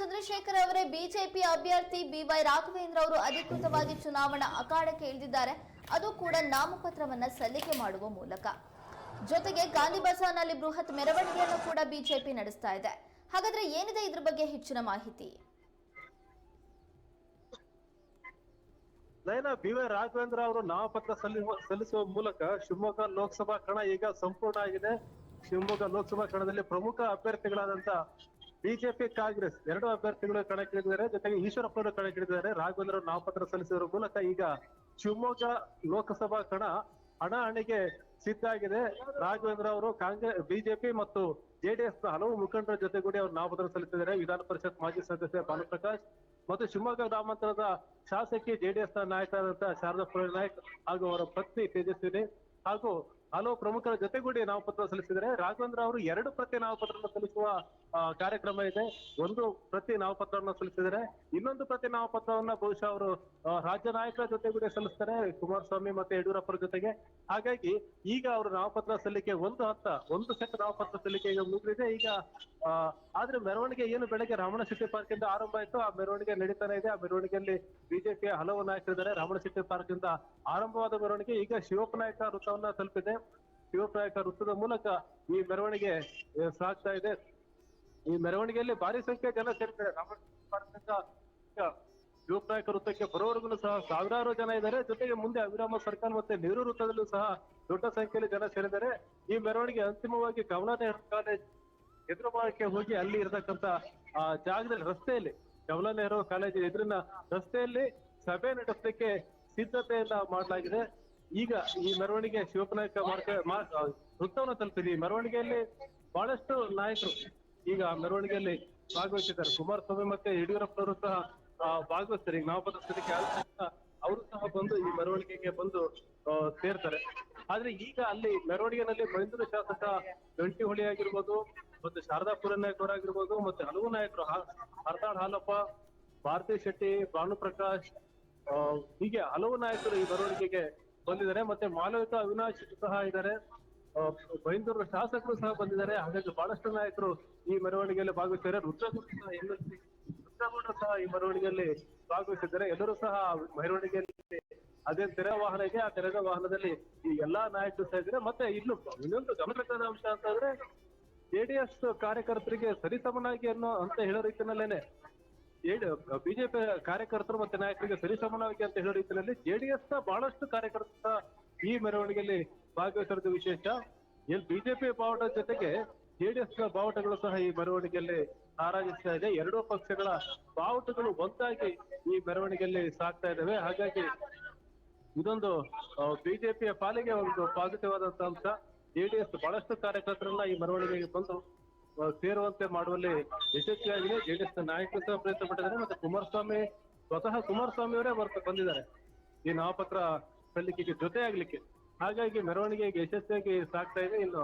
ಚಂದ್ರಶೇಖರ್ ಅವರೇ ಬಿಜೆಪಿ ಅಭ್ಯರ್ಥಿ ಬಿವೈ ರಾಘವೇಂದ್ರ ಅವರು ಅಧಿಕೃತವಾಗಿ ಚುನಾವಣಾ ಅಖಾಡಕ್ಕೆ ಇಳಿದಿದ್ದಾರೆ. ಅದು ಕೂಡ ನಾಮಪತ್ರವನ್ನ ಸಲ್ಲಿಕೆ ಮಾಡುವ ಮೂಲಕ. ಜೊತೆಗೆ ಗಾಂಧಿ ಬಜಾರ್ನಲ್ಲಿ ಬೃಹತ್ ಮೆರವಣಿಗೆಯನ್ನು ಕೂಡ ಬಿಜೆಪಿ ನಡೆಸ್ತಾ ಇದೆ. ಹಾಗಾದ್ರೆ ಏನಿದೆ ಇದ್ರ ಬಗ್ಗೆ ಹೆಚ್ಚಿನ ಮಾಹಿತಿ? ನಯನ ಬಿ ವೈ ರಾಘವೇಂದ್ರ ಅವರು ನಾಮಪತ್ರ ಸಲ್ಲಿಸುವ ಸಲ್ಲಿಸುವ ಮೂಲಕ ಶಿವಮೊಗ್ಗ ಲೋಕಸಭಾ ಕಣ ಈಗ ಸಂಪೂರ್ಣ ಆಗಿದೆ. ಶಿವಮೊಗ್ಗ ಲೋಕಸಭಾ ಕಣದಲ್ಲಿ ಪ್ರಮುಖ ಅಭ್ಯರ್ಥಿಗಳಾದಂತ ಬಿಜೆಪಿ ಕಾಂಗ್ರೆಸ್ ಎರಡು ಅಭ್ಯರ್ಥಿಗಳು ಕಣಕ್ಕಿಳಿದಿದ್ದಾರೆ. ಜೊತೆಗೆ ಈಶ್ವರಪ್ಪನವರು ಕಣಕ್ಕಿಳಿದಿದ್ದಾರೆ. ರಾಘವೇಂದ್ರ ನಾಮಪತ್ರ ಸಲ್ಲಿಸುವ ಮೂಲಕ ಈಗ ಶಿವಮೊಗ್ಗ ಲೋಕಸಭಾ ಕಣ ಹಣಾಹಣಿಗೆ ಸಿದ್ಧ ಆಗಿದೆ. ರಾಘವೇಂದ್ರ ಅವರು ಕಾಂಗ್ರೆಸ್ ಬಿಜೆಪಿ ಮತ್ತು ಜೆಡಿಎಸ್ನ ಹಲವು ಮುಖಂಡರ ಜೊತೆಗೂಡಿ ಅವರು ನಾಮಪತ್ರ ಸಲ್ಲಿಸಿದ್ದಾರೆ. ವಿಧಾನ ಪರಿಷತ್ ಮಾಜಿ ಸದಸ್ಯ ಭಾನುಪ್ರಕಾಶ್ ಮತ್ತು ಶಿವಮೊಗ್ಗ ಗ್ರಾಮಾಂತರದ ಶಾಸಕಿ ಜೆಡಿಎಸ್ನ ನಾಯಕರಾದಂತಹ ಶಾರದಾ ನಾಯಕ್ ಹಾಗೂ ಅವರ ಪತ್ನಿ ತೇಜಸ್ವಿನಿ ಹಾಗೂ ಹಲವು ಪ್ರಮುಖರ ಜೊತೆಗೂಡಿ ನಾಮಪತ್ರ ಸಲ್ಲಿಸಿದರೆ ರಾಘವೇಂದ್ರ ಅವರು ಎರಡು ಪ್ರತಿ ನಾಮಪತ್ರವನ್ನು ಸಲ್ಲಿಸುವ ಕಾರ್ಯಕ್ರಮ ಇದೆ. ಒಂದು ಪ್ರತಿ ನಾಮಪತ್ರವನ್ನು ಸಲ್ಲಿಸಿದರೆ ಇನ್ನೊಂದು ಪ್ರತಿ ನಾಮಪತ್ರವನ್ನ ಬಹುಶಃ ಅವರು ರಾಜ್ಯ ನಾಯಕರ ಜೊತೆಗೂಡಿ ಸಲ್ಲಿಸ್ತಾರೆ, ಕುಮಾರಸ್ವಾಮಿ ಮತ್ತೆ ಯಡಿಯೂರಪ್ಪರ ಜೊತೆಗೆ. ಹಾಗಾಗಿ ಈಗ ಅವರು ನಾಮಪತ್ರ ಸಲ್ಲಿಕೆ ಒಂದು ಹಂತ ಒಂದು ಸೆಟ್ ನಾಮಪತ್ರ ಸಲ್ಲಿಕೆ ಈಗ ಮುಗಿದಿದೆ. ಈಗ ಆದ್ರೆ ಮೆರವಣಿಗೆ ಏನು ಬೆಳಗ್ಗೆ ರಾಮಣ ಸಿಟಿ ಪಾರ್ಕ್ ಇಂದ ಆರಂಭ ಆಯ್ತು. ಆ ಮೆರವಣಿಗೆ ನಡೀತಾನೆ ಇದೆ. ಆ ಮೆರವಣಿಗೆಯಲ್ಲಿ ಬಿಜೆಪಿಯ ಹಲವು ನಾಯಕರಿದ್ದಾರೆ. ರಾಮಣ ಸಿಟಿ ಪಾರ್ಕ್ ಇಂದ ಆರಂಭವಾದ ಮೆರವಣಿಗೆ ಈಗ ಶಿವಪ್ಪನಾಯಕ ವೃತ್ತವನ್ನ ತಲುಪಿದೆ. ಶಿವಪ್ಪನಾಯಕ ವೃತ್ತದ ಮೂಲಕ ಈ ಮೆರವಣಿಗೆ ಸಾಗ್ತಾ ಇದೆ. ಈ ಮೆರವಣಿಗೆಯಲ್ಲಿ ಭಾರಿ ಸಂಖ್ಯೆ ಜನ ಪಾರ್ಕ್ ಶಿವಪ್ರಾಯಕ ವೃತ್ತಕ್ಕೆ ಬರೋವರೆಗೂ ಸಹ ಸಾವಿರಾರು ಜನ ಇದ್ದಾರೆ. ಜೊತೆಗೆ ಮುಂದೆ ಅವಿರಾಮ ಸರ್ಕಲ್ ಮತ್ತೆ ನೆಹರು ವೃತ್ತದಲ್ಲೂ ಸಹ ದೊಡ್ಡ ಸಂಖ್ಯೆಯಲ್ಲಿ ಜನ ಸೇರಿದ್ದಾರೆ. ಈ ಮೆರವಣಿಗೆ ಅಂತಿಮವಾಗಿ ಕಮಲಾ ನೆಹರು ಕಾಲೇಜ್ ಎದುರು ಭಾಗಕ್ಕೆ ಹೋಗಿ ಅಲ್ಲಿ ಇರತಕ್ಕಂತ ಆ, ಜಾಗದಲ್ಲಿ, ರಸ್ತೆಯಲ್ಲಿ ಜವಾಹರ್ಲಾಲ್ ನೆಹರು ಕಾಲೇಜ್ ಎದುರಿನ ರಸ್ತೆಯಲ್ಲಿ ಸಭೆ ನಡೆಸಲಿಕ್ಕೆ ಸಿದ್ಧತೆಯನ್ನ ಮಾಡಲಾಗಿದೆ. ಈಗ ಈ ಮೆರವಣಿಗೆ ಶಿವಪನಾಯಕ ಮಾರ್ಗ ವೃತ್ತವನ್ನು ತಲುಪಿದೆ. ಈ ಮೆರವಣಿಗೆಯಲ್ಲಿ ಬಹಳಷ್ಟು ನಾಯಕರು ಈಗ ಮೆರವಣಿಗೆಯಲ್ಲಿ ಭಾಗವಹಿಸಿದ್ದಾರೆ. ಕುಮಾರಸ್ವಾಮಿ ಮತ್ತೆ ಯಡಿಯೂರಪ್ಪನವರು ಸಹ ಭಾಗವಹಿಸ್ತಾರೆ. ಈಗ ನಾಮಪತ್ರ ಸಲ್ಲಿಕೆ ಅವರು ಸಹ ಬಂದು ಈ ಮೆರವಣಿಗೆಗೆ ಬಂದು ಸೇರ್ತಾರೆ. ಆದ್ರೆ ಈಗ ಅಲ್ಲಿ ಮೆರವಣಿಗೆನಲ್ಲಿ ಮೈಂದೂರು ಶಾಸಕ ಗಂಟಿ ಹೊಳಿ ಆಗಿರ್ಬೋದು, ಮತ್ತೆ ಶಾರದಾಪುರ ನಾಯಕರು ಅವರಾಗಿರ್ಬೋದು ಮತ್ತೆ ಹಲವು ನಾಯಕರು ಹರತಾಳ್ ಹಾಲಪ್ಪ, ಭಾರತಿ ಶೆಟ್ಟಿ, ಭಾನುಪ್ರಕಾಶ್ ಹೀಗೆ ಹಲವು ನಾಯಕರು ಈ ಮೆರವಣಿಗೆಗೆ ಬಂದಿದ್ದಾರೆ. ಮತ್ತೆ ಮಾಲವಿಕಾ ಅವಿನಾಶ್ ಸಹ ಇದ್ದಾರೆ. ಬೈಂದೂರು ಶಾಸಕರು ಸಹ ಬಂದಿದ್ದಾರೆ. ಹಾಗಾಗಿ ಬಹಳಷ್ಟು ನಾಯಕರು ಈ ಮೆರವಣಿಗೆಯಲ್ಲಿ ಭಾಗವಹಿಸಿದ್ದಾರೆ. ರುದ್ರಗೌಡ ಸಹ ಎಲ್ಲ ಸಹ ಈ ಮೆರವಣಿಗೆಯಲ್ಲಿ ಭಾಗವಹಿಸಿದ್ದಾರೆ. ಎಲ್ಲರೂ ಸಹ ಮೆರವಣಿಗೆಯಲ್ಲಿ ಅದೇ ತೆರೆ ವಾಹನ ಇದೆ ಆ ತೆರೆದ ವಾಹನದಲ್ಲಿ ಈ ಎಲ್ಲಾ ನಾಯಕರು ಸಹ ಇದ್ದಾರೆ. ಮತ್ತೆ ಇನ್ನು ಇನ್ನೊಂದು ಗಮನಬೇಕಾದ ಅಂಶ ಅಂತಂದ್ರೆ ಜೆಡಿಎಸ್ ಕಾರ್ಯಕರ್ತರಿಗೆ ಸರಿಸಮನಾಗಿ ಅನ್ನೋ ಅಂತ ಹೇಳೋ ರೀತಿಯಲ್ಲೇನೆ ಬಿಜೆಪಿ ಕಾರ್ಯಕರ್ತರು ಮತ್ತೆ ನಾಯಕರಿಗೆ ಸರಿಸಮಾನವಾಗಿ ಅಂತ ಹೇಳೋ ರೀತಿಯಲ್ಲಿ ಜೆಡಿಎಸ್ನ ಬಹಳಷ್ಟು ಕಾರ್ಯಕರ್ತರ ಈ ಮೆರವಣಿಗೆಯಲ್ಲಿ ಭಾಗವಹಿಸಿರೋದು ವಿಶೇಷ. ಇಲ್ಲಿ ಬಿಜೆಪಿ ಬಾವುಟ ಜೊತೆಗೆ ಜೆಡಿಎಸ್ನ ಬಾವುಟಗಳು ಸಹ ಈ ಮೆರವಣಿಗೆಯಲ್ಲಿ ಆರಾಧಿಸ್ತಾ ಇದೆ. ಎರಡೂ ಪಕ್ಷಗಳ ಬಾವುಟಗಳು ಒಂದಾಗಿ ಈ ಮೆರವಣಿಗೆಯಲ್ಲಿ ಸಾಗ್ತಾ ಇದ್ದಾವೆ. ಹಾಗಾಗಿ ಇದೊಂದು ಬಿಜೆಪಿಯ ಪಾಲಿಗೆ ಒಂದು ಪಾಸಿಟಿವ್ ಆದಂತ ಅಂಶ. ಜೆಡಿಎಸ್ ಬಹಳಷ್ಟು ಕಾರ್ಯಕರ್ತರನ್ನ ಈ ಮೆರವಣಿಗೆಗೆ ಬಂದು ಸೇರುವಂತೆ ಮಾಡುವಲ್ಲಿ ಯಶಸ್ವಿಯಾಗಿದೆ. ಜೆಡಿಎಸ್ ನಾಯಕರು ಸಹ ಪ್ರಯತ್ನ ಪಟ್ಟಿದ್ದಾರೆ ಮತ್ತೆ ಕುಮಾರಸ್ವಾಮಿ, ಸ್ವತಃ ಕುಮಾರಸ್ವಾಮಿ ಅವರೇ ಬರ್ತ ಬಂದಿದ್ದಾರೆ. ಈ ನಾಮಪತ್ರ ಸಲ್ಲಿಕೆಗೆ ಜೊತೆ ಆಗ್ಲಿಕ್ಕೆ ಹಾಗಾಗಿ ಮೆರವಣಿಗೆಗೆ ಯಶಸ್ವಿಯಾಗಿ ಸಾಗ್ತಾ ಇದೆ. ಇನ್ನು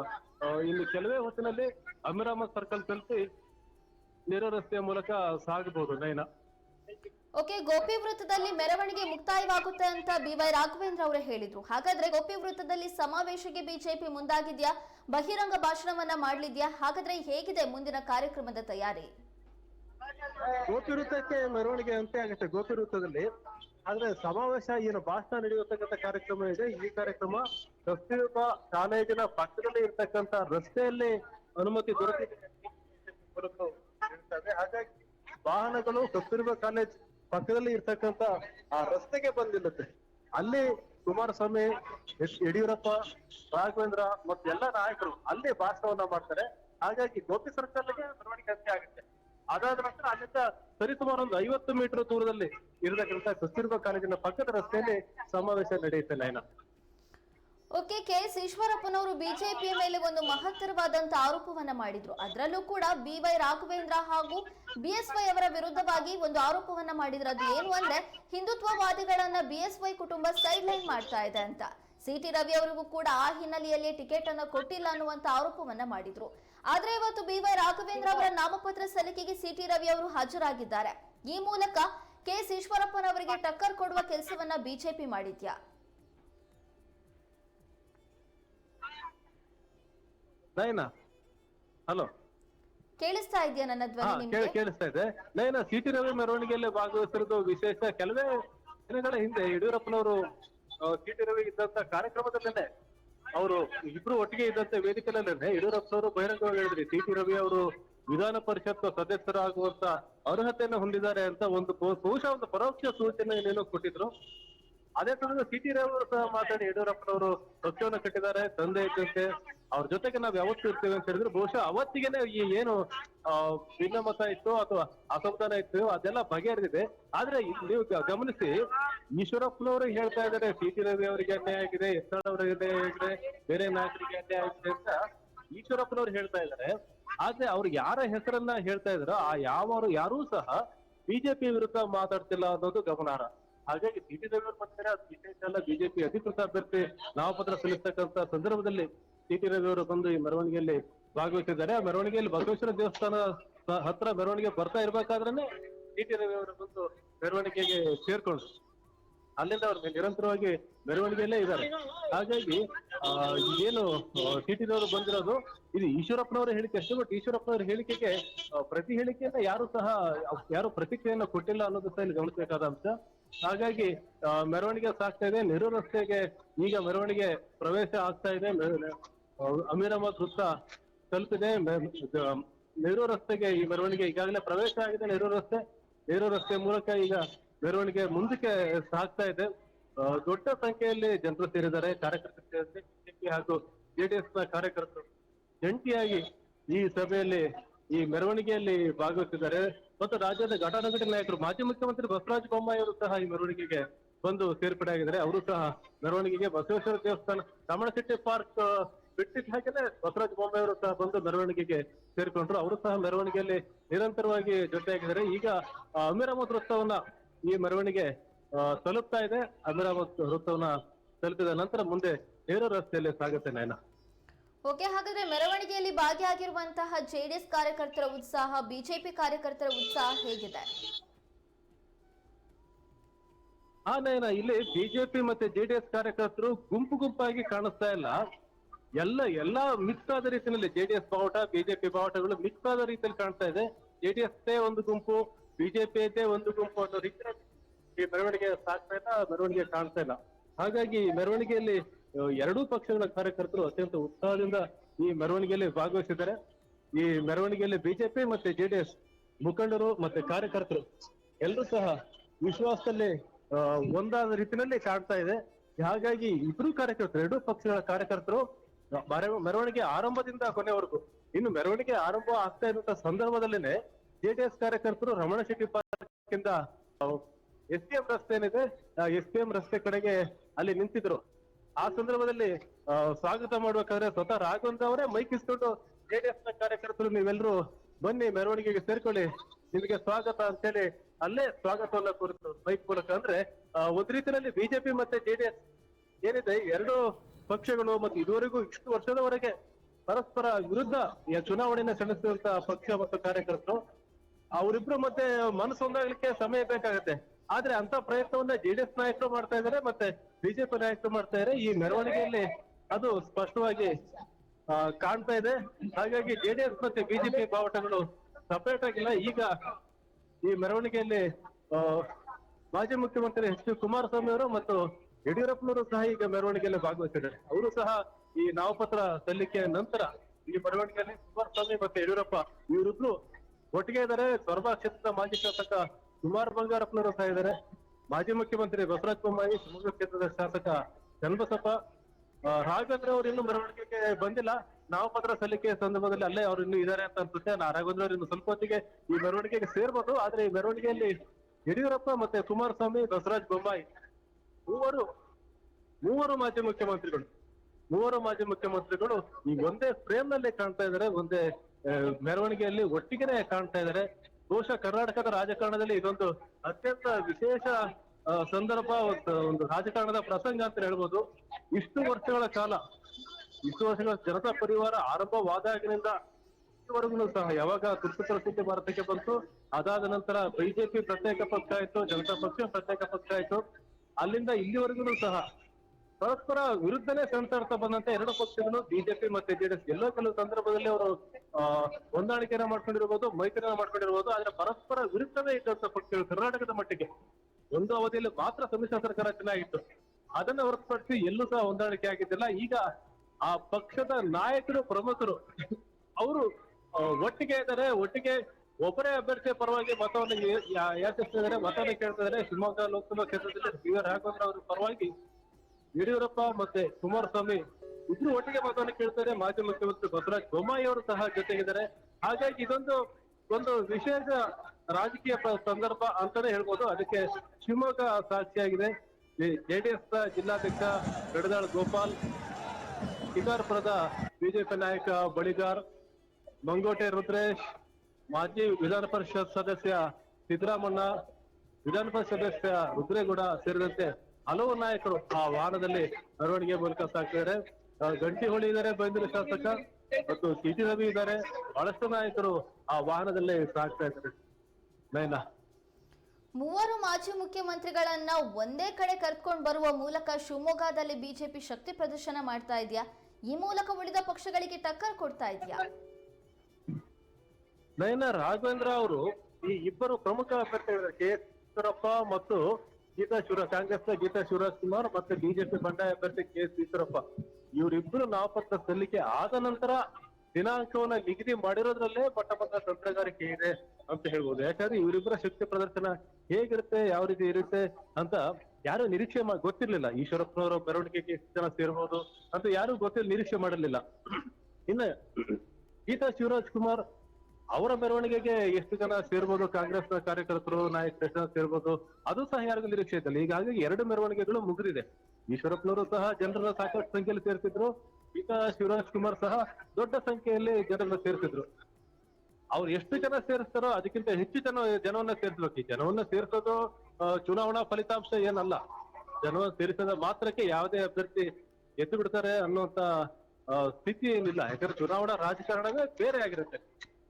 ಇನ್ನು ಕೆಲವೇ ಹೊತ್ತಿನಲ್ಲಿ ಅಮಿರಾಮ ಸರ್ಕಲ್ ತಲುಪಿ, ನೆರೆ ರಸ್ತೆಯ ಮೂಲಕ ಸಾಗಬಹುದು ನಯನ ಓಕೆ ಗೋಪಿ ವೃತ್ತದಲ್ಲಿ ಮೆರವಣಿಗೆ ಮುಕ್ತಾಯವಾಗುತ್ತೆ ಅಂತ ಬಿವೈ ರಾಘವೇಂದ್ರ ಅವರು ಹೇಳಿದ್ರು. ಹಾಗಾದ್ರೆ ಗೋಪಿ ವೃತ್ತದಲ್ಲಿ ಸಮಾವೇಶಕ್ಕೆ ಬಿಜೆಪಿ ಮುಂದಾಗಿದ್ಯಾ? ಬಹಿರಂಗ ಭಾಷಣವನ್ನ ಮಾಡಲಿದ್ಯಾ? ಹಾಗಾದ್ರೆ ಹೇಗಿದೆ ಮುಂದಿನ ಕಾರ್ಯಕ್ರಮದ ತಯಾರಿ? ಗೋಪಿ ವೃತ್ತಕ್ಕೆ ಮೆರವಣಿಗೆ ಅಂತೆ ಆಗುತ್ತೆ. ಗೋಪಿ ವೃತ್ತದಲ್ಲಿ ಆದ್ರೆ ಸಮಾವೇಶ ಏನು ಭಾಷಣ ನಡೆಯುವಂತಕ್ಕಂಥ ಕಾರ್ಯಕ್ರಮ ಇದೆ. ಈ ಕಾರ್ಯಕ್ರಮ ಕಸ್ತೂರ್ಬಾ ಕಾಲೇಜಿನ ಪಕ್ಕದಲ್ಲಿ ಇರ್ತಕ್ಕಂತ ರಸ್ತೆಯಲ್ಲಿ ಅನುಮತಿ ದೊರಕಿದೆ. ಹಾಗಾಗಿ ವಾಹನಗಳು ಕಸ್ತೂರ್ಬಾ ಕಾಲೇಜ್ ಪಕ್ಕದಲ್ಲಿ ಇರ್ತಕ್ಕಂತ ಆ ರಸ್ತೆಗೆ ಬಂದಿಲ್ಲತ್ತೆ ಅಲ್ಲಿ ಕುಮಾರಸ್ವಾಮಿ ಯಡಿಯೂರಪ್ಪ, ರಾಘವೇಂದ್ರ ಮತ್ತು ಎಲ್ಲ ನಾಯಕರು ಅಲ್ಲಿ ಭಾಷಣವನ್ನ ಮಾಡ್ತಾರೆ. ಹಾಗಾಗಿ ಗೋಪಿ ಸರ್ಕಲ್ಗೆ ಮೆರವಣಿಗೆ ಅಂತೆ ಆಗುತ್ತೆ. ಅದಾದ ನಂತರ ಅಲ್ಲಿಂದ ಸರಿಸುಮಾರು ಒಂದು ಐವತ್ತು ಮೀಟರ್ ದೂರದಲ್ಲಿ ಇರತಕ್ಕಂತ ಕಸ್ತೂರ್ಬಾ ಕಾಲೇಜಿನ ಪಕ್ಕದ ರಸ್ತೆಯಲ್ಲಿ ಸಮಾವೇಶ ನಡೆಯುತ್ತೆ ನಯನ ಓಕೆ, ಕೆ. ಎಸ್ ಈಶ್ವರಪ್ಪನವರು ಬಿಜೆಪಿಯ ಮೇಲೆ ಒಂದು ಮಹತ್ತರವಾದಂತ ಆರೋಪವನ್ನ ಮಾಡಿದ್ರು. ಅದರಲ್ಲೂ ಕೂಡ ಬಿ ವೈ ರಾಘವೇಂದ್ರ ಹಾಗೂ ಬಿಎಸ್ವೈ ಅವರ ವಿರುದ್ಧವಾಗಿ ಒಂದು ಆರೋಪವನ್ನ ಮಾಡಿದ್ರು. ಅದು ಏನು ಅಂದ್ರೆ ಹಿಂದುತ್ವವಾದಿಗಳನ್ನ ಬಿಎಸ್ವೈ ಕುಟುಂಬ ಸೈಡ್ ಲೈನ್ ಮಾಡ್ತಾ ಇದೆ ಅಂತ. ಸಿಟಿ ರವಿ ಅವರಿಗೂ ಕೂಡ ಆ ಹಿನ್ನೆಲೆಯಲ್ಲಿ ಟಿಕೆಟ್ ಅನ್ನು ಕೊಟ್ಟಿಲ್ಲ ಅನ್ನುವಂತ ಆರೋಪವನ್ನ ಮಾಡಿದ್ರು. ಆದ್ರೆ ಇವತ್ತು ಬಿ ವೈ ರಾಘವೇಂದ್ರ ಅವರ ನಾಮಪತ್ರ ಸಲ್ಲಿಕೆಗೆ ಸಿಟಿ ರವಿ ಅವರು ಹಾಜರಾಗಿದ್ದಾರೆ. ಈ ಮೂಲಕ ಕೆ. ಎಸ್ ಈಶ್ವರಪ್ಪನವರಿಗೆ ಟಕ್ಕರ್ ಕೊಡುವ ಕೆಲಸವನ್ನ ಬಿಜೆಪಿ ಮಾಡಿದ್ಯಾ? ನಯನ? ಹಲೋ? ಕೇಳಿಸ್ತಾ ಇದೆಯಾ ನನ್ನ ಹಾ ಧ್ವನಿ ಕೇಳಿ ನಿಮ್ಗೆ ಕೇಳಿಸ್ತಾ ಇದೆ. ನಯನ ಸಿಟಿ ರವಿ ಮೆರವಣಿಗೆಯಲ್ಲಿ ಭಾಗವಹಿಸಿರೋದು ವಿಶೇಷ. ಕೆಲವೇ ದಿನಗಳ ಹಿಂದೆ ಯಡಿಯೂರಪ್ಪನವರು ಸಿಟಿ ರವಿ ಇದ್ದಂತ ಕಾರ್ಯಕ್ರಮದಲ್ಲೇ ಅವರು ಇಬ್ರು ಒಟ್ಟಿಗೆ ಇದ್ದಂತ ವೇದಿಕೆಯಲ್ಲೇನೆ ಯಡಿಯೂರಪ್ಪನವರು ಬಹಿರಂಗವಾಗಿ ಹೇಳಿದ್ರಿ. ಸಿಟಿ ರವಿ ಅವರು ವಿಧಾನ ಪರಿಷತ್ ಸದಸ್ಯರಾಗುವಂತ ಅರ್ಹತೆಯನ್ನು ಹೊಂದಿದ್ದಾರೆ ಅಂತ ಒಂದು ಬಹು- ಬಹುಶಃ ಒಂದು ಪರೋಕ್ಷ ಸೂಚನೆ ಏನೇನೋ ಕೊಟ್ಟಿದ್ರು. ಅದೇ ಸಮಯದಲ್ಲಿ ಸಿಟಿ ರವಿ ಅವರು ಸಹ ಮಾತಾಡಿ ಯಡಿಯೂರಪ್ಪನವರು ಪಕ್ಷವನ್ನು ಕಟ್ಟಿದ್ದಾರೆ, ತಂದೆ ಇದ್ದಂತೆ. ಅವ್ರ ಜೊತೆಗೆ ನಾವ್ ಯಾವತ್ತೂ ಇರ್ತೇವೆ ಅಂತ ಹೇಳಿದ್ರು. ಬಹುಶಃ ಅವತ್ತಿಗೆನೆ ಈ ಏನು ಭಿನ್ನಮತ ಇತ್ತು ಅಥವಾ ಅಸಮಾಧಾನ ಇತ್ತು, ಅದೆಲ್ಲ ಬಗೆಹರಿದಿದೆ. ಆದ್ರೆ ನೀವು ಗಮನಿಸಿ, ಈಶ್ವರಪ್ಪನವರು ಹೇಳ್ತಾ ಇದ್ದಾರೆ ಸಿಟಿ ರವಿ ಅವರಿಗೆ ಅನ್ಯಾಯ ಆಗಿದೆ ಅವರಿಗೆ ಅನ್ಯಾಯ ಆಗಿದೆ, ಬೇರೆ ನಾಯಕರಿಗೆ ಅನ್ಯಾಯ ಆಗಿದೆ ಅಂತ ಈಶ್ವರಪ್ಪನವರು ಹೇಳ್ತಾ ಇದ್ದಾರೆ. ಆದ್ರೆ ಅವ್ರು ಯಾರ ಹೆಸರನ್ನ ಹೇಳ್ತಾ ಇದಾರೋ ಆ ಯಾವ ಯಾರೂ ಸಹ ಬಿಜೆಪಿ ವಿರುದ್ಧ ಮಾತಾಡ್ತಿಲ್ಲ ಅನ್ನೋದು ಗಮನಾರ್ಹ. ಹಾಗಾಗಿ ಟಿ ಟಿ ರವಿಯವರು ಬರ್ತಾರೆ ಅದು ವಿಶೇಷ ಅಲ್ಲ ಬಿಜೆಪಿ ಅಧಿಕೃತ ಅಭ್ಯರ್ಥಿ ನಾಮಪತ್ರ ಸಲ್ಲಿಸ್ತಕ್ಕಂತ ಸಂದರ್ಭದಲ್ಲಿ ಟಿ ಟಿ ರವಿ ಅವರು ಬಂದು ಈ ಮೆರವಣಿಗೆಯಲ್ಲಿ ಭಾಗವಹಿಸಿದ್ದಾರೆ. ಆ ಮೆರವಣಿಗೆಯಲ್ಲಿ ಬಸವೇಶ್ವರ ದೇವಸ್ಥಾನ ಹತ್ರ ಮೆರವಣಿಗೆ ಬರ್ತಾ ಇರ್ಬೇಕಾದ್ರೇನೆ ಟಿ ಟಿ ರವಿ ಅವರು ಬಂದು ಮೆರವಣಿಗೆಗೆ ಸೇರ್ಕೊಂಡ್ರು ಅಲ್ಲಿಂದ ಅವ್ರು ನಿರಂತರವಾಗಿ ಮೆರವಣಿಗೆಯಲ್ಲೇ ಇದ್ದಾರೆ. ಹಾಗಾಗಿ ಏನು ಟಿ ಟಿ ರವರು ಬಂದಿರೋದು, ಇದು ಈಶ್ವರಪ್ಪನವರ ಹೇಳಿಕೆ ಅಷ್ಟೇ, ಬಟ್ ಈಶ್ವರಪ್ಪನವರ ಹೇಳಿಕೆಗೆ ಪ್ರತಿ ಹೇಳಿಕೆಯನ್ನ ಯಾರು ಸಹ, ಯಾರು ಪ್ರತಿಕ್ರಿಯೆಯನ್ನ ಕೊಟ್ಟಿಲ್ಲ ಅನ್ನೋದು ಸಹ ಇಲ್ಲಿ ಗಮನಿಸಬೇಕಾದ ಅಂಶ. ಹಾಗಾಗಿ ಮೆರವಣಿಗೆ ಸಾಗ್ತಾ ಇದೆ. ನೆಹರು ರಸ್ತೆಗೆ ಈಗ ಮೆರವಣಿಗೆ ಪ್ರವೇಶ ಆಗ್ತಾ ಇದೆ. ಅಮೀರಾಬಾದ್ ವೃತ್ತ ತಲುಪಿದೆ. ನೆಹರು ರಸ್ತೆಗೆ ಈ ಮೆರವಣಿಗೆ ಈಗಾಗಲೇ ಪ್ರವೇಶ ಆಗಿದೆ ನೆಹರು ರಸ್ತೆ. ನೆಹರು ರಸ್ತೆ ಮೂಲಕ ಈಗ ಮೆರವಣಿಗೆ ಮುಂದಕ್ಕೆ ಸಾಗ್ತಾ ಇದೆ. ದೊಡ್ಡ ಸಂಖ್ಯೆಯಲ್ಲಿ ಜನರು ಸೇರಿದ್ದಾರೆ. ಕಾರ್ಯಕರ್ತರು ಬಿಜೆಪಿ ಹಾಗೂ ಜೆಡಿಎಸ್ನ ಕಾರ್ಯಕರ್ತರು ಜಂಟಿಯಾಗಿ ಈ ಸಭೆಯಲ್ಲಿ ಈ ಮೆರವಣಿಗೆಯಲ್ಲಿ ಭಾಗವಹಿಸಿದ್ದಾರೆ. ಮತ್ತು ರಾಜ್ಯದ ಘಟಾನುಘಟಿ ನಾಯಕರು ಮಾಜಿ ಮುಖ್ಯಮಂತ್ರಿ ಬಸವರಾಜ ಬೊಮ್ಮಾಯಿ ಅವರು ಸಹ ಈ ಮೆರವಣಿಗೆಗೆ ಬಂದು ಸೇರ್ಪಡೆ ಆಗಿದ್ದಾರೆ ಅವರು ಸಹ ಮೆರವಣಿಗೆಗೆ ಬಸವೇಶ್ವರ ದೇವಸ್ಥಾನ ರಮಣಶೆಟ್ಟಿ ಪಾರ್ಕ್ ಬಿಟ್ಟಿದ್ದ ಹಾಗೆ ಬಸವರಾಜ ಬೊಮ್ಮಾಯಿ ಅವರು ಸಹ ಬಂದು ಮೆರವಣಿಗೆಗೆ ಸೇರಿಕೊಂಡ್ರು. ಅವರು ಸಹ ಮೆರವಣಿಗೆಯಲ್ಲಿ ನಿರಂತರವಾಗಿ ಜೊತೆಯಾಗಿದ್ದಾರೆ. ಈಗ ಅಮೀರಾಮತ್ ವೃತ್ತವನ್ನ ಈ ಮೆರವಣಿಗೆ ತಲುಪ್ತಾ ಇದೆ. ಅಮಿರಾಮತ್ ವೃತ್ತವನ್ನ ತಲುಪಿದ ನಂತರ ಮುಂದೆ ನೇರ ರಸ್ತೆಯಲ್ಲಿ ಸಾಗುತ್ತೆ ನಯನ. ಓಕೆ, ಹಾಗಾದ್ರೆ ಮೆರವಣಿಗೆಯಲ್ಲಿ ಭಾಗಿಯಾಗಿರುವಂತಹ ಜೆಡಿಎಸ್ ಕಾರ್ಯಕರ್ತರ ಉತ್ಸಾಹ, ಬಿಜೆಪಿ ಕಾರ್ಯಕರ್ತರ ಉತ್ಸಾಹ ಹೇಗಿದೆ? ಆ ಇಲ್ಲಿ ಬಿಜೆಪಿ ಮತ್ತೆ ಜೆಡಿಎಸ್ ಕಾರ್ಯಕರ್ತರು ಗುಂಪು ಗುಂಪಾಗಿ ಕಾಣಿಸ್ತಾ ಇಲ್ಲ. ಎಲ್ಲ, ಎಲ್ಲಾ ಮಿಕ್ಸ್ ಆದ ರೀತಿಯಲ್ಲಿ ಜೆಡಿಎಸ್ ಬಾವುಟ, ಬಿಜೆಪಿ ಬಾವುಟಗಳು ಮಿಕ್ಸ್ ಆದ ರೀತಿಯಲ್ಲಿ ಕಾಣ್ತಾ ಇದೆ. ಜೆಡಿಎಸ್ ಒಂದು ಗುಂಪು ಬಿಜೆಪಿ ಒಂದು ಗುಂಪು ಅನ್ನೋ ರೀತಿಯಲ್ಲಿ ಈ ಮೆರವಣಿಗೆ ಸಾಕ್ತಾ ಇಲ್ಲ, ಮೆರವಣಿಗೆ ಕಾಣ್ತಾ ಇಲ್ಲ. ಹಾಗಾಗಿ ಮೆರವಣಿಗೆಯಲ್ಲಿ ಎರಡೂ ಪಕ್ಷಗಳ ಕಾರ್ಯಕರ್ತರು ಅತ್ಯಂತ ಉತ್ಸಾಹದಿಂದ ಈ ಮೆರವಣಿಗೆಯಲ್ಲಿ ಭಾಗವಹಿಸಿದ್ದಾರೆ. ಈ ಮೆರವಣಿಗೆಯಲ್ಲಿ ಬಿಜೆಪಿ ಮತ್ತೆ ಜೆಡಿಎಸ್ ಮುಖಂಡರು ಮತ್ತೆ ಕಾರ್ಯಕರ್ತರು ಎಲ್ಲರೂ ಸಹ ವಿಶ್ವಾಸದಲ್ಲಿ ಒಂದಾದ ರೀತಿಯಲ್ಲಿ ಕಾಣ್ತಾ ಇದೆ. ಹಾಗಾಗಿ ಇಬ್ರು ಕಾರ್ಯಕರ್ತರು, ಎರಡೂ ಪಕ್ಷಗಳ ಕಾರ್ಯಕರ್ತರು ಮೆರವ- ಮೆರವಣಿಗೆ ಆರಂಭದಿಂದ ಕೊನೆವರೆಗೂ, ಇನ್ನು ಮೆರವಣಿಗೆ ಆರಂಭ ಆಗ್ತಾ ಇರುವಂತ ಸಂದರ್ಭದಲ್ಲೇನೆ ಜೆಡಿಎಸ್ ಕಾರ್ಯಕರ್ತರು Ramana Shetty park S P M ರಸ್ತೆ ಏನಿದೆ ಎಸ್ ಪಿ ಎಂ ರಸ್ತೆ ಕಡೆಗೆ ಅಲ್ಲಿ ನಿಂತಿದ್ರು. ಆ ಸಂದರ್ಭದಲ್ಲಿ ಸ್ವಾಗತ ಮಾಡ್ಬೇಕಾದ್ರೆ ಸ್ವತಃ ರಾಘವೇಂದ್ರ ಅವರೇ ಮೈಕ್ ಇಸ್ಕೊಂಡು ಜೆಡಿಎಸ್ನ ಕಾರ್ಯಕರ್ತರು ನೀವೆಲ್ಲರೂ ಬನ್ನಿ, ಮೆರವಣಿಗೆಗೆ ಸೇರ್ಕೊಳ್ಳಿ. ನಿಮಗೆ ಸ್ವಾಗತ ಅಂತೇಳಿ ಅಲ್ಲೇ ಸ್ವಾಗತವನ್ನ ಕೋರಿದ್ರು ಮೈಕ್ ಮೂಲಕ ಅಂದ್ರೆ ಒಂದ್ ರೀತಿಯಲ್ಲಿ ಬಿಜೆಪಿ ಮತ್ತೆ ಜೆಡಿಎಸ್ ಏನಿದೆ ಎರಡು ಪಕ್ಷಗಳು ಮತ್ತು ಇದುವರೆಗೂ ಇಷ್ಟು ವರ್ಷದವರೆಗೆ ಪರಸ್ಪರ ವಿರುದ್ಧ ಚುನಾವಣೆಯನ್ನ ಸೆಣಸಿದಂತ ಪಕ್ಷ ಮತ್ತು ಕಾರ್ಯಕರ್ತರು, ಅವರಿಬ್ರು ಮತ್ತೆ ಮನಸ್ಸೊಂದಾಗ್ಲಿಕ್ಕೆ ಸಮಯ ಬೇಕಾಗತ್ತೆ. ಆದ್ರೆ ಅಂತ ಪ್ರಯತ್ನವನ್ನ ಜೆಡಿಎಸ್ ನಾಯಕರು ಮಾಡ್ತಾ ಇದಾರೆ, ಮತ್ತೆ ಬಿಜೆಪಿ ನಾಯಕರು ಮಾಡ್ತಾ ಇದಾರೆ. ಈ ಮೆರವಣಿಗೆಯಲ್ಲಿ ಅದು ಸ್ಪಷ್ಟವಾಗಿ ಕಾಣ್ತಾ ಇದೆ. ಹಾಗಾಗಿ ಜೆಡಿಎಸ್ ಮತ್ತೆ ಬಿಜೆಪಿ ಬಾವುಟಗಳು ಸಪರೇಟ್ ಆಗಿಲ್ಲ. ಈಗ ಈ ಮೆರವಣಿಗೆಯಲ್ಲಿ ಮಾಜಿ ಮುಖ್ಯಮಂತ್ರಿ ಎಚ್ ಡಿ ಕುಮಾರಸ್ವಾಮಿ ಅವರು ಮತ್ತು ಯಡಿಯೂರಪ್ಪನವರು ಸಹ ಈಗ ಮೆರವಣಿಗೆಯಲ್ಲಿ ಭಾಗವಹಿಸಿದ್ದಾರೆ. ಅವರು ಸಹ ಈ ನಾಮಪತ್ರ ಸಲ್ಲಿಕೆಯ ನಂತರ ಈ ಮೆರವಣಿಗೆಯಲ್ಲಿ ಕುಮಾರಸ್ವಾಮಿ ಮತ್ತೆ ಯಡಿಯೂರಪ್ಪ ಇವರಿಬ್ರು ಒಟ್ಟಿಗೆ ಇದ್ದಾರೆ. ಸೊರಬ ಕ್ಷೇತ್ರದ ಮಾಜಿ ಶಾಸಕ ಕುಮಾರ್ ಬಂಗಾರಪ್ಪನವರು ಸಹ ಇದ್ದಾರೆ. ಮಾಜಿ ಮುಖ್ಯಮಂತ್ರಿ ಬಸವರಾಜ ಬೊಮ್ಮಾಯಿ, ಶಿವಮೊಗ್ಗ ಕ್ಷೇತ್ರದ ಶಾಸಕ ಚನ್ನಬಸಪ್ಪ ರಾಘವೇಂದ್ರ ಅವರು ಇನ್ನು ಮೆರವಣಿಗೆಗೆ ಬಂದಿಲ್ಲ. ನಾಮಪತ್ರ ಸಲ್ಲಿಕೆ ಸಂದರ್ಭದಲ್ಲಿ ಅಲ್ಲೇ ಅವ್ರು ಇನ್ನು ಇದ್ದಾರೆ ಅಂತ ಅನ್ಸುತ್ತೆ. ನಾ ರಾಘವೇಂದ್ರ ಅವರು ಇನ್ನು ಸ್ವಲ್ಪ ಹೊತ್ತಿಗೆ ಈ ಮೆರವಣಿಗೆಗೆ ಸೇರ್ಬೋದು. ಆದ್ರೆ ಈ ಮೆರವಣಿಗೆಯಲ್ಲಿ ಯಡಿಯೂರಪ್ಪ ಮತ್ತೆ ಕುಮಾರಸ್ವಾಮಿ, ಬಸವರಾಜ ಬೊಮ್ಮಾಯಿ ಮೂವರು ಮೂವರು ಮಾಜಿ ಮುಖ್ಯಮಂತ್ರಿಗಳು. ಮೂವರು ಮಾಜಿ ಮುಖ್ಯಮಂತ್ರಿಗಳು ಈ ಒಂದೇ ಫ್ರೇಮ್ನಲ್ಲಿ ಕಾಣ್ತಾ ಇದ್ದಾರೆ. ಒಂದೇ ಮೆರವಣಿಗೆಯಲ್ಲಿ ಒಟ್ಟಿಗೆನೆ ಕಾಣ್ತಾ ಇದ್ದಾರೆ. ಬಹುಶಃ ಕರ್ನಾಟಕದ ರಾಜಕಾರಣದಲ್ಲಿ ಇದೊಂದು ಅತ್ಯಂತ ವಿಶೇಷ ಸಂದರ್ಭ, ಒಂದು ಒಂದು ರಾಜಕಾರಣದ ಪ್ರಸಂಗ ಅಂತ ಹೇಳ್ಬೋದು. ಇಷ್ಟು ವರ್ಷಗಳ ಕಾಲ, ಇಷ್ಟು ವರ್ಷಗಳ ಜನತಾ ಪರಿವಾರ ಆರಂಭವಾದಾಗಿನಿಂದ ಇದುವರೆಗೂ ಸಹ ಯಾವಾಗ ತುರ್ತು ಪರಿಸ್ಥಿತಿ ಭಾರತಕ್ಕೆ ಬಂತು, ಅದಾದ ನಂತರ ಬಿಜೆಪಿ ಪ್ರತ್ಯೇಕ ಪಕ್ಷ ಆಯ್ತು, ಜನತಾ ಪಕ್ಷ ಪ್ರತ್ಯೇಕ ಪಕ್ಷ ಆಯ್ತು. ಅಲ್ಲಿಂದ ಇಲ್ಲಿವರೆಗೂ ಸಹ ಪರಸ್ಪರ ವಿರುದ್ಧನೇ ಸೆಣಸಾಡ್ತಾ ಬಂದಂತ ಎರಡು ಪಕ್ಷಗಳು ಬಿಜೆಪಿ ಮತ್ತೆ ಜೆಡಿಎಸ್ ಎಲ್ಲೋ ಕೆಲವು ಸಂದರ್ಭದಲ್ಲಿ ಅವರು ಹೊಂದಾಣಿಕೆಯನ್ನ ಮಾಡ್ಕೊಂಡಿರ್ಬೋದು ಮೈತ್ರಿಯನ್ನ ಮಾಡ್ಕೊಂಡಿರ್ಬೋದು, ಆದ್ರೆ ಪರಸ್ಪರ ವಿರುದ್ಧವೇ ಇದ್ದಂತ ಪಕ್ಷಗಳು ಕರ್ನಾಟಕದ ಮಟ್ಟಿಗೆ ಒಂದು ಅವಧಿಯಲ್ಲಿ ಮಾತ್ರ ಸಮ್ಮಿಶ್ರ ಸರ್ಕಾರ ಚೆನ್ನಾಗಿತ್ತು. ಅದನ್ನ ಹೊರತುಪಡಿಸಿ ಎಲ್ಲೂ ಸಹ ಹೊಂದಾಣಿಕೆ ಆಗಿದ್ದಿಲ್ಲ. ಈಗ ಆ ಪಕ್ಷದ ನಾಯಕರು, ಪ್ರಮುಖರು ಅವರು ಒಟ್ಟಿಗೆ ಇದ್ದಾರೆ. ಒಟ್ಟಿಗೆ ಒಬ್ಬರೇ ಅಭ್ಯರ್ಥಿಯ ಪರವಾಗಿ ಮತವನ್ನು ಯಾಚಿಸ್ತಿದ್ದಾರೆ ಮತವನ್ನು ಕೇಳ್ತಿದ್ದಾರೆ ಶಿವಮೊಗ್ಗ ಲೋಕಸಭಾ ಕ್ಷೇತ್ರದಲ್ಲಿ ಬಿ ಆರ್ ರಾಘವೇಂದ್ರ ಅವರ ಪರವಾಗಿ ಯಡಿಯೂರಪ್ಪ ಮತ್ತೆ ಕುಮಾರಸ್ವಾಮಿ ಇಬ್ರು ಒಟ್ಟಿಗೆ ಮಾತನ್ನು ಕೇಳ್ತಾರೆ ಮಾಜಿ ಮುಖ್ಯಮಂತ್ರಿ ಬಸವರಾಜ ಬೊಮ್ಮಾಯಿ ಅವರು ಸಹ ಜೊತೆಗಿದ್ದಾರೆ. ಹಾಗಾಗಿ ಇದೊಂದು, ಒಂದು ವಿಶೇಷ ರಾಜಕೀಯ ಸಂದರ್ಭ ಅಂತಾನೆ ಹೇಳ್ಬೋದು. ಅದಕ್ಕೆ ಶಿವಮೊಗ್ಗ ಸಾಕ್ಷಿಯಾಗಿದೆ. ಜೆಡಿಎಸ್ ಜಿಲ್ಲಾಧ್ಯಕ್ಷ ಗಡದಾಳ್ ಗೋಪಾಲ್ ಶಿಕಾರ್ಪುರದ ಬಿಜೆಪಿ ನಾಯಕ ಬಳಿಗಾರ್, ಮಂಗೋಟೆ ರುದ್ರೇಶ್, ಮಾಜಿ ವಿಧಾನ ಪರಿಷತ್ ಸದಸ್ಯ ಸಿದ್ದರಾಮಣ್ಣ ವಿಧಾನ ಪರಿಷತ್ ಸದಸ್ಯ ರುದ್ರೇಗೌಡ ಸೇರಿದಂತೆ ಹಲವು ನಾಯಕರು ಆ ವಾಹನದಲ್ಲಿ ಮೆರವಣಿಗೆ ಮೂಲಕ ಸಾಕ್ತಿದ್ದಾರೆ. ಗಂಟಿ ಹೊಳಿ ಇದ್ದಾರೆ ಬೈಂದೂರು ಶಾಸಕ ಮತ್ತು ಸಿಟಿ ರವಿ ಇದ್ದಾರೆ. ಬಹಳಷ್ಟು ನಾಯಕರು ಆ ವಾಹನದಲ್ಲಿ ಸಾಕ್ತಾ ಇದ್ದಾರೆ. ನೈನಾ ಮೂವರು ಮಾಜಿ ಮುಖ್ಯಮಂತ್ರಿಗಳನ್ನ ಒಂದೇ ಕಡೆ ಕರೆದುಕೊಂಡು ಬರುವ ಮೂಲಕ ಶಿವಮೊಗ್ಗದಲ್ಲಿ ಬಿಜೆಪಿ ಶಕ್ತಿ ಪ್ರದರ್ಶನ ಮಾಡ್ತಾ ಇದೆಯಾ? ಈ ಮೂಲಕ ಉಳಿದ ಪಕ್ಷಗಳಿಗೆ ಟಕ್ಕರ್ ಕೊಡ್ತಾ ಇದೆಯಾ? ನಯನ ರಾಘವೇಂದ್ರ ಅವರು ಈ ಇಬ್ಬರು ಪ್ರಮುಖ ಅಭ್ಯರ್ಥಿಗಳು ಕೆ ಮತ್ತು ಗೀತಾ ಶಿವರ ಕಾಂಗ್ರೆಸ್ನ ಗೀತಾ ಶಿವರಾಜ್ ಕುಮಾರ್ ಮತ್ತೆ ಬಿಜೆಪಿ ಬಂಡಾಯ ಅಭ್ಯರ್ಥಿ ಕೆ ಎಸ್ ಈಶ್ವರಪ್ಪ. ಇವರಿಬ್ಬರು ನಾಮಪತ್ರ ಸಲ್ಲಿಕೆ ಆದ ನಂತರ ದಿನಾಂಕವನ್ನ ನಿಗದಿ ಮಾಡಿರೋದ್ರಲ್ಲೇ ಪಟ್ಟ ತಂತ್ರಗಾರಿಕೆ ಇದೆ ಅಂತ ಹೇಳ್ಬೋದು. ಯಾಕಂದ್ರೆ ಇವರಿಬ್ಬರ ಶಕ್ತಿ ಪ್ರದರ್ಶನ ಹೇಗಿರುತ್ತೆ, ಯಾವ ರೀತಿ ಇರುತ್ತೆ ಅಂತ ಯಾರು ನಿರೀಕ್ಷೆ ಗೊತ್ತಿರ್ಲಿಲ್ಲ. ಈಶ್ವರಪ್ಪನವರ ಮೆರವಣಿಗೆಗೆ ಎಷ್ಟು ಜನ ಸೇರ್ಬೋದು ಅಂತ ಯಾರು ಗೊತ್ತಿಲ್ಲ ನಿರೀಕ್ಷೆ ಮಾಡಿರ್ಲಿಲ್ಲ. ಇನ್ನ ಗೀತಾ ಶಿವರಾಜ್ ಕುಮಾರ್ ಅವರ ಮೆರವಣಿಗೆಗೆ ಎಷ್ಟು ಜನ ಸೇರ್ಬೋದು? ಕಾಂಗ್ರೆಸ್ ಕಾರ್ಯಕರ್ತರು ನಾಯಕರು ಎಷ್ಟು ಜನ ಸೇರ್ಬೋದು? ಅದು ಸಹ ಯಾರಿಗೂ ನಿರೀಕ್ಷೆ ಇದ್ದಲ್ಲ ಹೀಗಾಗಿ ಎರಡು ಮೆರವಣಿಗೆಗಳು ಮುಗಿದಿದೆ. ಈಶ್ವರಪ್ಪನವರು ಸಹ ಜನರನ್ನ ಸಾಕಷ್ಟು ಸಂಖ್ಯೆಯಲ್ಲಿ ಸೇರ್ತಿದ್ರು. ಈಗ ಶಿವರಾಜ್ ಕುಮಾರ್ ಸಹ ದೊಡ್ಡ ಸಂಖ್ಯೆಯಲ್ಲಿ ಜನರನ್ನ ಸೇರ್ತಿದ್ರು. ಅವ್ರು ಎಷ್ಟು ಜನ ಸೇರಿಸ್ತಾರೋ ಅದಕ್ಕಿಂತ ಹೆಚ್ಚು ಜನ, ಜನವನ್ನ ಸೇರಿಸ್ಬೇಕು. ಈ ಜನವನ್ನ ಸೇರಿಸೋದು ಚುನಾವಣಾ ಫಲಿತಾಂಶ ಏನಲ್ಲ. ಜನವನ್ನ ಸೇರಿಸೋದ ಮಾತ್ರಕ್ಕೆ ಯಾವುದೇ ಅಭ್ಯರ್ಥಿ ಎದ್ದು ಬಿಡ್ತಾರೆ ಅನ್ನುವಂತ ಸ್ಥಿತಿ ಏನಿಲ್ಲ. ಯಾಕಂದ್ರೆ ಚುನಾವಣಾ ರಾಜಕಾರಣವೇ ಬೇರೆ ಆಗಿರುತ್ತೆ.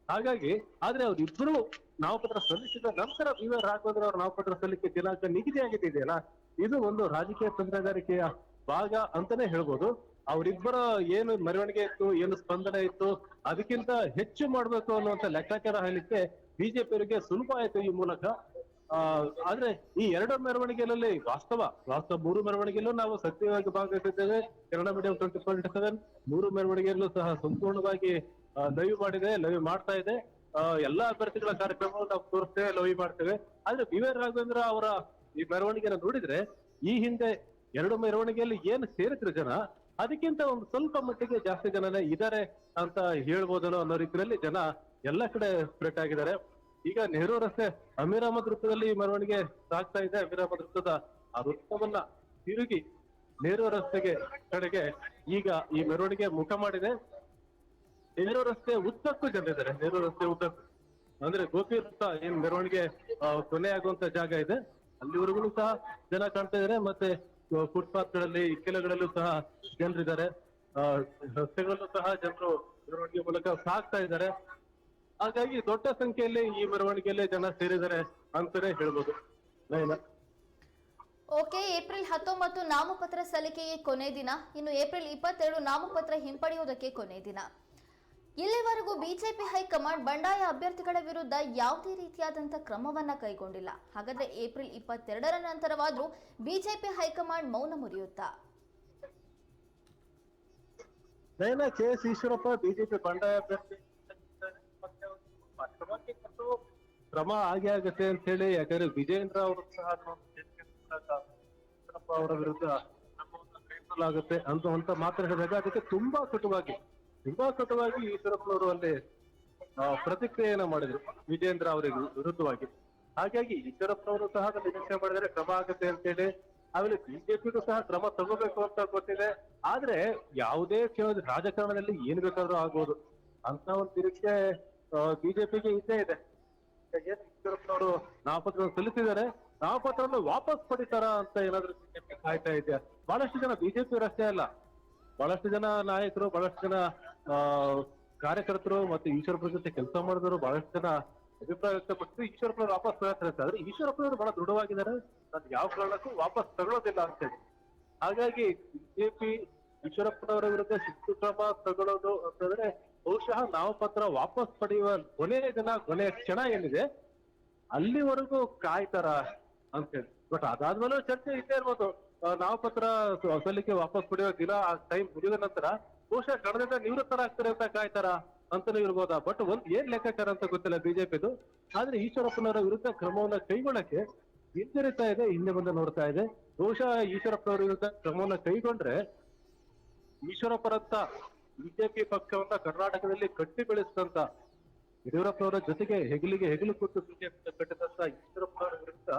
ಹಾಗಾಗಿ, ಆದ್ರೆ ಅವ್ರಿಬ್ರು ನಾಮಪತ್ರ ಸಲ್ಲಿಸಿದ ನಂತರ ಬಿ ವೈ ರಾಘವೇಂದ್ರ ಅವರ ನಾಮಪತ್ರ ಸಲ್ಲಿಕೆ ದಿನಾಂಕ ನಿಗದಿ ಆಗಿದೆಯಲ್ಲ, ಇದು ಒಂದು ರಾಜಕೀಯ ತಂತ್ರಗಾರಿಕೆಯ ಭಾಗ ಅಂತಾನೆ ಹೇಳ್ಬೋದು. ಅವರಿಬ್ಬರ ಏನು ಮೆರವಣಿಗೆ ಇತ್ತು, ಏನು ಸ್ಪಂದನೆ ಇತ್ತು, ಅದಕ್ಕಿಂತ ಹೆಚ್ಚು ಮಾಡ್ಬೇಕು ಅನ್ನುವಂತ ಲೆಕ್ಕಾಚಾರ ಹೇಳಲಿಕ್ಕೆ ಬಿಜೆಪಿಯವರಿಗೆ ಸುಲಭ ಆಯ್ತು ಈ ಮೂಲಕ. ಆ, ಆದ್ರೆ ಈ ಎರಡು ಮೆರವಣಿಗೆಯಲ್ಲಿ ವಾಸ್ತವ ವಾಸ್ತವ ಮೂರು ಮೆರವಣಿಗೆಯಲ್ಲೂ ನಾವು ಸಕ್ರಿಯವಾಗಿ ಭಾಗವಹಿಸಿದ್ದೇವೆ. Kannada medium twenty four seven ಮೂರು ಮೆರವಣಿಗೆಯಲ್ಲೂ ಸಹ ಸಂಪೂರ್ಣವಾಗಿ ಲೈವ್ ಮಾಡಿದೆ, ಲವಿ ಮಾಡ್ತಾ ಇದೆ. ಎಲ್ಲಾ ಅಭ್ಯರ್ಥಿಗಳ ಕಾರ್ಯಕ್ರಮವನ್ನು ನಾವು ತೋರಿಸ್ತೇವೆ, ಲವಿ ಮಾಡ್ತೇವೆ. ಆದ್ರೆ ಬಿ ವಿ ರಾಘವೇಂದ್ರ ಅವರ ಈ ಮೆರವಣಿಗೆನ ನೋಡಿದ್ರೆ, ಈ ಹಿಂದೆ ಎರಡು ಮೆರವಣಿಗೆಯಲ್ಲಿ ಏನು ಸೇರಿದ್ರು ಜನ, ಅದಕ್ಕಿಂತ ಒಂದು ಸ್ವಲ್ಪ ಮಟ್ಟಿಗೆ ಜಾಸ್ತಿ ಜನನೇ ಇದ್ದಾರೆ ಅಂತ ಹೇಳ್ಬೋದಲ್ಲೋ ಅನ್ನೋ ರೀತಿಯಲ್ಲಿ ಜನ ಎಲ್ಲ ಕಡೆ ಸ್ಪ್ರೆಡ್ ಆಗಿದ್ದಾರೆ. ಈಗ ನೆಹರು ರಸ್ತೆ ಅಮೀರ್ ಅಹಮದ್ ವೃತ್ತದಲ್ಲಿ ಈ ಮೆರವಣಿಗೆ ಸಾಗ್ತಾ ಇದೆ. ಅಮೀರ್ ಅಹಮದ್ ವೃತ್ತದ ಆ ವೃತ್ತವನ್ನ ತಿರುಗಿ ನೆಹರು ರಸ್ತೆಗೆ ಕಡೆಗೆ ಈಗ ಈ ಮೆರವಣಿಗೆ ಮುಖ ಮಾಡಿದೆ. ನೆಹರು ರಸ್ತೆ ಉದ್ದಕ್ಕೂ ಜನರಿದ್ದಾರೆ ನೆಹರು ರಸ್ತೆ ಉದ್ದಕ್ಕೂ ಅಂದ್ರೆ ಗೋಪಿ ವೃತ್ತ ಏನ್ ಮೆರವಣಿಗೆ ಕೊನೆ ಆಗುವಂತ ಜಾಗ ಇದೆ. ಅಲ್ಲಿವರೆಗೂ ಸಹ ಜನ ಕಾಣ್ತಾ ಇದಾರೆ. ಮತ್ತೆ ಫುಟ್ಪಾತ್ಗಳಲ್ಲಿ ಇಕ್ಕೆಲಗಳಲ್ಲೂ ಸಹ ಜನರಿದ್ದಾರೆ. ರಸ್ತೆಗಳಲ್ಲೂ ಸಹ ಜನರು ಮೆರವಣಿಗೆ ಮೂಲಕ ಸಾಗ್ತಾ ಇದ್ದಾರೆ. ಹಾಗಾಗಿ ದೊಡ್ಡ ಸಂಖ್ಯೆಯಲ್ಲಿ ಈ ಮೆರವಣಿಗೆಯಲ್ಲಿ ಜನ ಸೇರಿದ್ದಾರೆ ಅಂತಾನೆ ಹೇಳ್ಬೋದು. ನಯನ. ಓಕೆ, ಏಪ್ರಿಲ್ ಹತ್ತೊಂಬತ್ತು ನಾಮಪತ್ರ ಸಲ್ಲಿಕೆಗೆ ಕೊನೆ ದಿನ. ಇನ್ನು ಏಪ್ರಿಲ್ ಇಪ್ಪತ್ತೆರಡು ನಾಮಪತ್ರ ಹಿಂಪಡೆಯುವುದಕ್ಕೆ ಕೊನೆ ದಿನ. ಇಲ್ಲಿವರೆಗೂ ಬಿಜೆಪಿ ಹೈಕಮಾಂಡ್ ಬಂಡಾಯ ಅಭ್ಯರ್ಥಿಗಳ ವಿರುದ್ಧ ಯಾವುದೇ ರೀತಿಯಾದಂಥ ಕ್ರಮವನ್ನ ಕೈಗೊಂಡಿಲ್ಲ. ಹಾಗಾದ್ರೆ ಏಪ್ರಿಲ್ ಇಪ್ಪತ್ತೆರಡರ ನಂತರವಾದರೂ ಬಿಜೆಪಿ ಹೈಕಮಾಂಡ್ ಮೌನ ಮುರಿಯುತ್ತಾ? ಕೆ ಎಸ್ ಈಶ್ವರಪ್ಪ ಬಿಜೆಪಿ ಬಂಡಾಯ ಅಭ್ಯರ್ಥಿ. ಕ್ರಮ ಆಗೇ ಆಗುತ್ತೆ ಅಂತ ಹೇಳಿ, ಯಾಕಂದ್ರೆ ವಿಜೇಂದ್ರ ಅವರು ಸಹ ಅವರ ವಿರುದ್ಧ ಆಗುತ್ತೆ ಅಂತ ಮಾತ್ರ ಹೇಳಿದಾಗ ಅದಕ್ಕೆ ತುಂಬಾ ಕಟುವಾಗಿ ತುಂಬಾ ಕಟುವಾಗಿ ಈಶ್ವರಪ್ಪನವರು ಅಲ್ಲಿ ಪ್ರತಿಕ್ರಿಯೆಯನ್ನ ಮಾಡಿದ್ರು ವಿಜೇಂದ್ರ ಅವರಿಗೆ ವಿರುದ್ಧವಾಗಿ. ಹಾಗಾಗಿ ಈಶ್ವರಪ್ಪನವರು ಸಹ ನಿರೀಕ್ಷೆ ಮಾಡಿದರೆ ಕ್ರಮ ಆಗುತ್ತೆ ಅಂತ ಹೇಳಿ ಆಮೇಲೆ ಬಿಜೆಪಿಗೂ ಸಹ ಕ್ರಮ ತಗೋಬೇಕು ಅಂತ ಗೊತ್ತಿದೆ. ಆದ್ರೆ ಯಾವುದೇ ಕ್ಷೇತ್ರ ರಾಜಕಾರಣದಲ್ಲಿ ಏನ್ ಬೇಕಾದ್ರೂ ಆಗ್ಬೋದು. ಅಂತ ಒಂದು ನಿರೀಕ್ಷೆ ಬಿಜೆಪಿಗೆ ಇದ್ದೇ ಇದೆ. ಈಶ್ವರಪ್ಪನವರು ನಾಮಪತ್ರ ಸಲ್ಲಿಸಿದ್ದಾರೆ. ನಾಮಪತ್ರವನ್ನು ವಾಪಸ್ ಪಡಿತಾರ ಅಂತ ಏನಾದ್ರೂ ಬಿಜೆಪಿ ಕಾಯ್ತಾ ಇದೆಯಾ? ಬಹಳಷ್ಟು ಜನ ಬಿಜೆಪಿ ಅಷ್ಟೇ ಅಲ್ಲ. ಬಹಳಷ್ಟು ಜನ ನಾಯಕರು, ಬಹಳಷ್ಟು ಜನ ಆ, ಕಾರ್ಯಕರ್ತರು ಮತ್ತೆ ಈಶ್ವರಪ್ಪನ ಜೊತೆ ಕೆಲಸ ಮಾಡಿದವರು ಬಹಳಷ್ಟು ಜನ ಅಭಿಪ್ರಾಯ ವ್ಯಕ್ತಪಟ್ಟು ಈಶ್ವರಪ್ಪ ವಾಪಸ್ ತಗೊಳ್ತಾರೆ ಅಂತ. ಆದ್ರೆ ಈಶ್ವರಪ್ಪನವರು ಬಹಳ ದೃಢವಾಗಿದ್ದಾರೆ. ನಾನು ಯಾವ ಕಾರಣಕ್ಕೂ ವಾಪಸ್ ತಗೊಳ್ಳೋದಿಲ್ಲ ಅಂತ ಹೇಳಿ. ಹಾಗಾಗಿ ಬಿಜೆಪಿ ಈಶ್ವರಪ್ಪನವರ ವಿರುದ್ಧ ಶಿಸ್ತು ಕ್ರಮ ತಗೊಳ್ಳೋದು ಅಂತಂದ್ರೆ ಬಹುಶಃ ನಾಮಪತ್ರ ವಾಪಸ್ ಪಡೆಯುವ ಕೊನೆಯ ದಿನ ಕೊನೆಯ ಕ್ಷಣ ಏನಿದೆ, ಅಲ್ಲಿವರೆಗೂ ಕಾಯ್ತಾರ ಅಂತ ಹೇಳಿ. ಬಟ್ ಅದಾದ್ಮೇಲೂ ಚರ್ಚೆ ಇದ್ದೇ ಇರ್ಬೋದು. ನಾಮಪತ್ರ ಸಲ್ಲಿಕೆ ವಾಪಸ್ ಪಡೆಯುವ ದಿನ ಆ ಟೈಮ್ ಮುಗಿದ ನಂತರ ಬಹುಶಃ ಕಣದಿಂದ ನಿವೃತ್ತರಾಗ್ತಾರೆ ಅಂತ ಕಾಯ್ತಾರ ಅಂತಾನೂ ಇರ್ಬೋದಾ? ಬಟ್ ಒಂದ್ ಏನ್ ಲೆಕ್ಕಾಚಾರ ಅಂತ ಗೊತ್ತಿಲ್ಲ ಬಿಜೆಪಿದು. ಆದ್ರೆ ಈಶ್ವರಪ್ಪನವರ ವಿರುದ್ಧ ಕ್ರಮವನ್ನ ಕೈಗೊಳ್ಳಕ್ಕೆ ಹಿಂಜರಿತಾ ಇದೆ, ಹಿಂದೆ ಮುಂದೆ ನೋಡ್ತಾ ಇದೆ. ಬಹುಶಃ ಈಶ್ವರಪ್ಪನವರ ವಿರುದ್ಧ ಕ್ರಮವನ್ನ ಕೈಗೊಂಡ್ರೆ ಈಶ್ವರಪ್ಪರಂತ ಬಿಜೆಪಿ ಪಕ್ಷವನ್ನ ಕರ್ನಾಟಕದಲ್ಲಿ ಕಟ್ಟಿ ಬೆಳೆಸಿದಂತ ಯಡಿಯೂರಪ್ಪನವರ ಜೊತೆಗೆ ಹೆಗಲಿಗೆ ಹೆಗಲು ಕೊಟ್ಟು ಬಿಜೆಪಿ ಕಟ್ಟಿದಂತ ಈಶ್ವರಪ್ಪನವರ ವಿರುದ್ಧ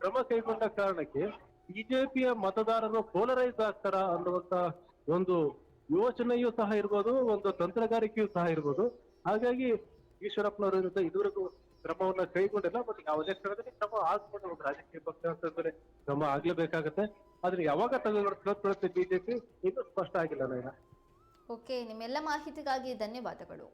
ಕ್ರಮ ಕೈಗೊಂಡ ಕಾರಣಕ್ಕೆ ಬಿಜೆಪಿಯ ಮತದಾರರು ಪೋಲರೈಸ್ ಆಗ್ತಾರ ಅನ್ನುವಂತ ಒಂದು ಯೋಚನೆಯೂ ಸಹ ಇರ್ಬೋದು, ಒಂದು ತಂತ್ರಗಾರಿಕೆಯೂ ಸಹ ಇರ್ಬೋದು. ಹಾಗಾಗಿ ಈಶ್ವರಪ್ಪನವರ ಇದುವರೆಗೂ ಕ್ರಮವನ್ನ ಕೈಗೊಂಡಿಲ್ಲ ಬಟ್ ಯಾವುದೇ ಕ್ಷಣದಲ್ಲಿ ಕ್ರಮ ಆಗ್ಬೋದು ಒಂದು ರಾಜಕೀಯ ಪಕ್ಷ ಅಂತಂದ್ರೆ ಕ್ರಮ ಆಗ್ಲೇಬೇಕಾಗತ್ತೆ. ಆದ್ರೆ ಯಾವಾಗ ತಗೊಳ್ಳುತ್ತೆ ಬಿಜೆಪಿ, ಇದು ಸ್ಪಷ್ಟ ಆಗಿಲ್ಲ ನಯನ ಓಕೆ, ನಿಮ್ಮೆಲ್ಲ ಮಾಹಿತಿಗಾಗಿ ಧನ್ಯವಾದಗಳು.